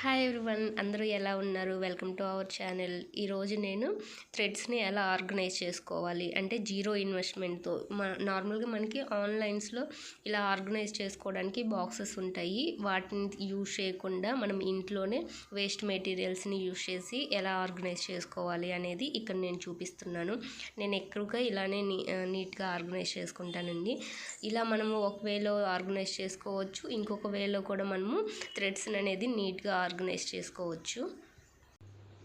Hi everyone అందరూ ఎలా ఉన్నారు? వెల్కమ్ టు అవర్ ఛానల్ ఈరోజు నేను థ్రెడ్స్ని ఎలా ఆర్గనైజ్ చేసుకోవాలి? అంటే జీరో ఇన్వెస్ట్మెంట్తో మా నార్మల్గా మనకి ఆన్లైన్స్లో ఇలా ఆర్గనైజ్ చేసుకోవడానికి బాక్సెస్ ఉంటాయి. వాటిని యూజ్ చేయకుండా మనం ఇంట్లోనే వేస్ట్ మెటీరియల్స్ని యూజ్ చేసి ఎలా ఆర్గనైజ్ చేసుకోవాలి అనేది ఇక్కడ నేను చూపిస్తున్నాను. నేను ఎక్కువగా ఇలానే నీ నీట్గా ఆర్గనైజ్ చేసుకుంటానండి. ఇలా మనము ఒక వేలో ఆర్గనైజ్ చేసుకోవచ్చు. ఇంకొక వేలో కూడా మనము థ్రెడ్స్ అనేది నీట్గా ఆర్గనైజ్ చేసుకోవచ్చు.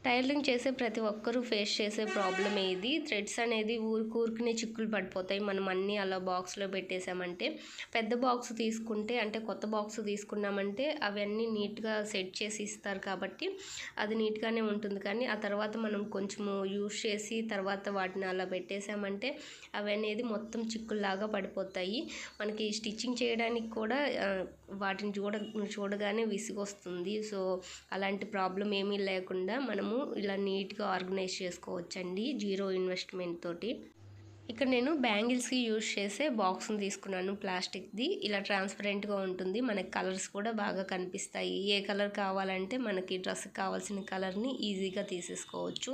టైలరింగ్ చేసే ప్రతి ఒక్కరూ ఫేస్ చేసే ప్రాబ్లం ఇది. థ్రెడ్స్ అనేది ఊరికి చిక్కులు పడిపోతాయి. మనం అన్నీ అలా బాక్స్లో పెట్టేసామంటే పెద్ద బాక్స్ తీసుకుంటే అంటే కొత్త బాక్స్ తీసుకున్నామంటే అవన్నీ నీట్గా సెట్ చేసి ఇస్తారు కాబట్టి అది నీట్గానే ఉంటుంది. కానీ ఆ తర్వాత మనం కొంచెము యూస్ చేసి తర్వాత వాటిని అలా పెట్టేసామంటే అవి అనేది మొత్తం చిక్కుల్లాగా పడిపోతాయి. మనకి స్టిచ్చింగ్ చేయడానికి కూడా వాటిని చూడ చూడగానే విసుగొస్తుంది. సో అలాంటి ప్రాబ్లం ఏమీ లేకుండా మనము ఇలా నీట్గా ఆర్గనైజ్ చేసుకోవచ్చండి జీరో ఇన్వెస్ట్మెంట్ తోటి. ఇక్కడ నేను బ్యాంగిల్స్కి యూజ్ చేసే బాక్స్ని తీసుకున్నాను ప్లాస్టిక్ది. ఇలా ట్రాన్స్పరెంట్గా ఉంటుంది. మనకి కలర్స్ కూడా బాగా కనిపిస్తాయి. ఏ కలర్ కావాలంటే మనకి డ్రెస్కి కావాల్సిన కలర్ని ఈజీగా తీసేసుకోవచ్చు.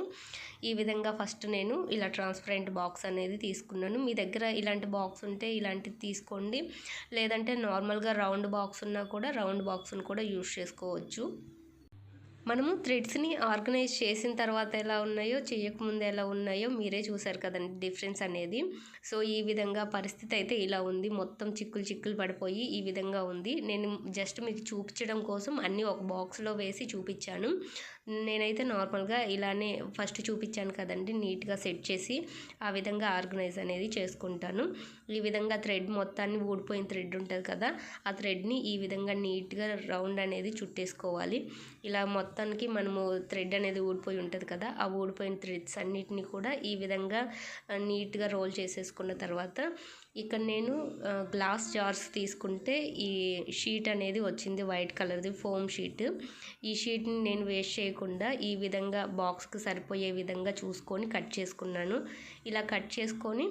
ఈ విధంగా ఫస్ట్ నేను ఇలా ట్రాన్స్పరెంట్ బాక్స్ అనేది తీసుకున్నాను. మీ దగ్గర ఇలాంటి బాక్స్ ఉంటే ఇలాంటిది తీసుకోండి. లేదంటే నార్మల్గా రౌండ్ బాక్స్ ఉన్నా కూడా రౌండ్ బాక్స్ని కూడా యూజ్ చేసుకోవచ్చు. మనము థ్రెడ్స్ని ఆర్గనైజ్ చేసిన తర్వాత ఎలా ఉన్నాయో చేయకముందు ఎలా ఉన్నాయో మీరే చూసారు కదండి డిఫరెన్స్ అనేది. సో ఈ విధంగా పరిస్థితి అయితే ఇలా ఉంది. మొత్తం చిక్కులు చిక్కులు పడిపోయి ఈ విధంగా ఉంది. నేను జస్ట్ మీకు చూపించడం కోసం అన్నీ ఒక బాక్స్లో వేసి చూపించాను. నేనైతే నార్మల్గా ఇలానే ఫస్ట్ చూపించాను కదండి నీట్గా సెట్ చేసి ఆ విధంగా ఆర్గనైజ్ అనేది చేసుకుంటాను. ఈ విధంగా థ్రెడ్ మొత్తాన్ని ఊడిపోయిన థ్రెడ్ ఉంటుంది కదా ఆ థ్రెడ్ని ఈ విధంగా నీట్గా రౌండ్ అనేది చుట్టేసుకోవాలి. ఇలా మొత్తానికి మనము థ్రెడ్ అనేది ఊడిపోయి ఉంటుంది కదా ఆ ఊడిపోయిన థ్రెడ్స్ అన్నిటిని కూడా ఈ విధంగా నీట్గా రోల్ చేసేసుకున్న తర్వాత ఇక్కడ నేను గ్లాస్ జార్స్ తీసుకుంటే ఈ షీట్ అనేది వచ్చింది వైట్ కలర్ది ఫోమ్ షీట్ ఈ షీట్ని నేను వేస్ట్ చేయకుండా ఈ విధంగా బాక్స్కి సరిపోయే విధంగా చూసుకొని కట్ చేసుకున్నాను. ఇలా కట్ చేసుకొని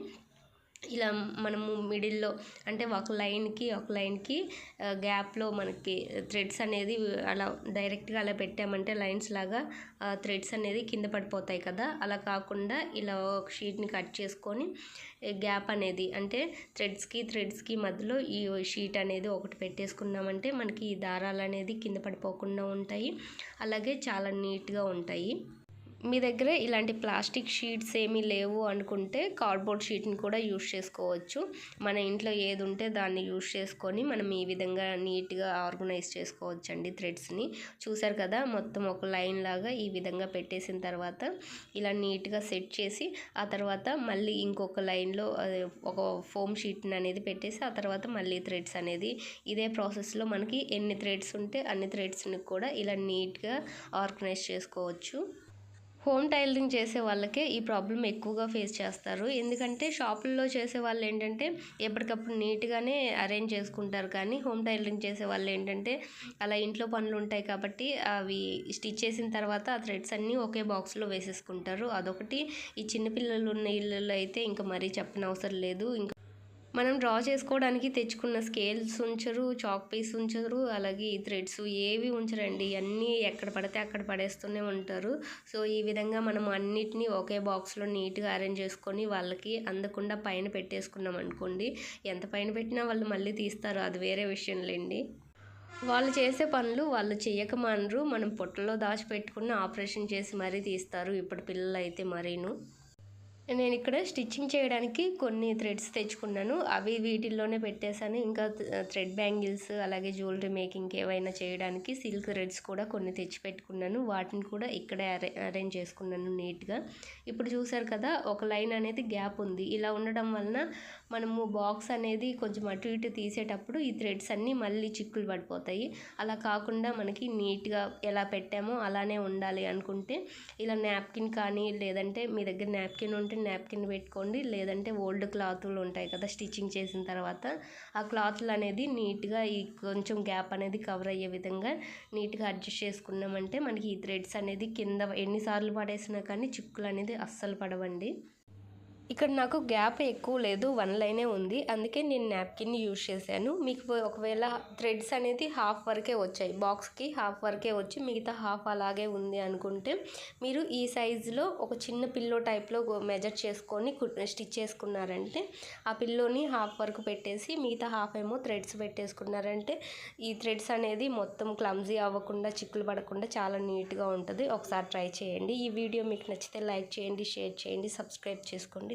ఇలా మనము మిడిల్లో అంటే ఒక లైన్కి ఒక లైన్కి గ్యాప్లో మనకి థ్రెడ్స్ అనేది అలా డైరెక్ట్గా అలా పెట్టామంటే లైన్స్ లాగా థ్రెడ్స్ అనేది కింద పడిపోతాయి కదా. అలా కాకుండా ఇలా ఒక షీట్ని కట్ చేసుకొని గ్యాప్ అనేది అంటే థ్రెడ్స్కి థ్రెడ్స్కి మధ్యలో ఈ షీట్ అనేది ఒకటి పెట్టేసుకున్నామంటే మనకి ఈ దారాలు అనేది కింద పడిపోకుండా ఉంటాయి. అలాగే చాలా నీట్గా ఉంటాయి. మీ దగ్గర ఇలాంటి ప్లాస్టిక్ షీట్స్ ఏమీ లేవు అనుకుంటే కార్డ్బోర్డ్ షీట్ని కూడా యూజ్ చేసుకోవచ్చు. మన ఇంట్లో ఏది ఉంటే దాన్ని యూజ్ చేసుకొని మనం ఈ విధంగా నీట్గా ఆర్గనైజ్ చేసుకోవచ్చు అండి థ్రెడ్స్ని. చూసారు కదా మొత్తం ఒక లైన్ లాగా ఈ విధంగా పెట్టేసిన తర్వాత ఇలా నీట్గా సెట్ చేసి ఆ తర్వాత మళ్ళీ ఇంకొక లైన్లో ఒక ఫోమ్ షీట్ని అనేది పెట్టేసి ఆ తర్వాత మళ్ళీ థ్రెడ్స్ అనేది ఇదే ప్రాసెస్లో మనకి ఎన్ని థ్రెడ్స్ ఉంటే అన్ని థ్రెడ్స్ని కూడా ఇలా నీట్గా ఆర్గనైజ్ చేసుకోవచ్చు. హోమ్ టైలరింగ్ చేసే వాళ్ళకే ఈ ప్రాబ్లం ఎక్కువగా ఫేస్ చేస్తారు. ఎందుకంటే షాపుల్లో చేసే వాళ్ళు ఏంటంటే ఎప్పటికప్పుడు నీట్గానే అరేంజ్ చేసుకుంటారు. కానీ హోమ్ టైలరింగ్ చేసే వాళ్ళు ఏంటంటే అలా ఇంట్లో పనులు ఉంటాయి కాబట్టి అవి స్టిచ్ చేసిన తర్వాత ఆ థ్రెడ్స్ అన్నీ ఒకే బాక్స్లో వేసేసుకుంటారు. అదొకటి. ఈ చిన్నపిల్లలు ఉన్న ఇళ్ళల్లో అయితే ఇంకా మరీ చెప్పనవసరం లేదు. ఇంకా మనం డ్రా చేసుకోవడానికి తెచ్చుకున్న స్కేల్స్ ఉంచరు చాక్ పీస్ ఉంచరు అలాగే ఈ థ్రెడ్స్ ఏవి ఉంచరండి. అన్నీ ఎక్కడ పడితే అక్కడ పడేస్తూనే ఉంటారు. సో ఈ విధంగా మనం అన్నిటినీ ఒకే బాక్స్లో నీట్గా అరేంజ్ చేసుకొని వాళ్ళకి అందకుండా పైన పెట్టేసుకున్నాం అనుకోండి ఎంత పైన పెట్టినా వాళ్ళు మళ్ళీ తీస్తారు. అది వేరే విషయంలేండి. వాళ్ళు చేసే పనులు వాళ్ళు చేయక మనం పొట్టలో దాచిపెట్టుకుని ఆపరేషన్ చేసి మరీ తీస్తారు. ఇప్పుడు పిల్లలు అయితే మరీను. నేను ఇక్కడ స్టిచ్చింగ్ చేయడానికి కొన్ని థ్రెడ్స్ తెచ్చుకున్నాను. అవి వీటిల్లోనే పెట్టేశాను. ఇంకా థ్రెడ్ బ్యాంగిల్స్ అలాగే జ్యువెలరీ మేకింగ్ ఏవైనా చేయడానికి సిల్క్ థ్రెడ్స్ కూడా కొన్ని తెచ్చి పెట్టుకున్నాను. వాటిని కూడా ఇక్కడే అరే అరేంజ్ చేసుకున్నాను నీట్గా ఇప్పుడు చూసారు కదా ఒక లైన్ అనేది గ్యాప్ ఉంది. ఇలా ఉండడం వలన మనము బాక్స్ అనేది కొంచెం అటు ఇటు తీసేటప్పుడు ఈ థ్రెడ్స్ అన్నీ మళ్ళీ చిక్కులు పడిపోతాయి. అలా కాకుండా మనకి నీట్గా ఎలా పెట్టామో అలానే ఉండాలి అనుకుంటే ఇలా నాప్కిన్ కానీ లేదంటే మీ దగ్గర నాప్కిన్ ఉంటే నాప్కిన్ పెట్టుకోండి. లేదంటే ఓల్డ్ క్లాతులు ఉంటాయి కదా స్టిచ్చింగ్ చేసిన తర్వాత ఆ క్లాత్లు అనేది నీట్గా ఈ కొంచెం గ్యాప్ అనేది కవర్ అయ్యే విధంగా నీట్గా అడ్జస్ట్ చేసుకున్నామంటే మనకి ఈ థ్రెడ్స్ అనేది కింద ఎన్నిసార్లు పడేసినా కానీ చిక్కులు అనేది అస్సలు పడవండి. ఇక్కడ నాకు గ్యాప్ ఎక్కువ లేదు వన్ లైనే ఉంది. అందుకే నేను నాప్కిన్ని యూజ్ చేశాను. మీకు ఒకవేళ థ్రెడ్స్ అనేది హాఫ్ వరకే వచ్చాయి. బాక్స్కి హాఫ్ వరకే వచ్చి మిగతా హాఫ్ అలాగే ఉంది అనుకుంటే మీరు ఈ సైజులో ఒక చిన్న పిల్లో టైప్లో మెజర్ చేసుకొని స్టిచ్ చేసుకున్నారంటే ఆ పిల్లోని హాఫ్ వరకు పెట్టేసి మిగతా హాఫ్ ఏమో థ్రెడ్స్ పెట్టేసుకున్నారంటే ఈ థ్రెడ్స్ అనేది మొత్తం క్లమ్జీ అవ్వకుండా చిక్కులు పడకుండా చాలా నీట్గా ఉంటుంది. ఒకసారి ట్రై చేయండి. ఈ వీడియో మీకు నచ్చితే లైక్ చేయండి షేర్ చేయండి సబ్స్క్రైబ్ చేసుకోండి.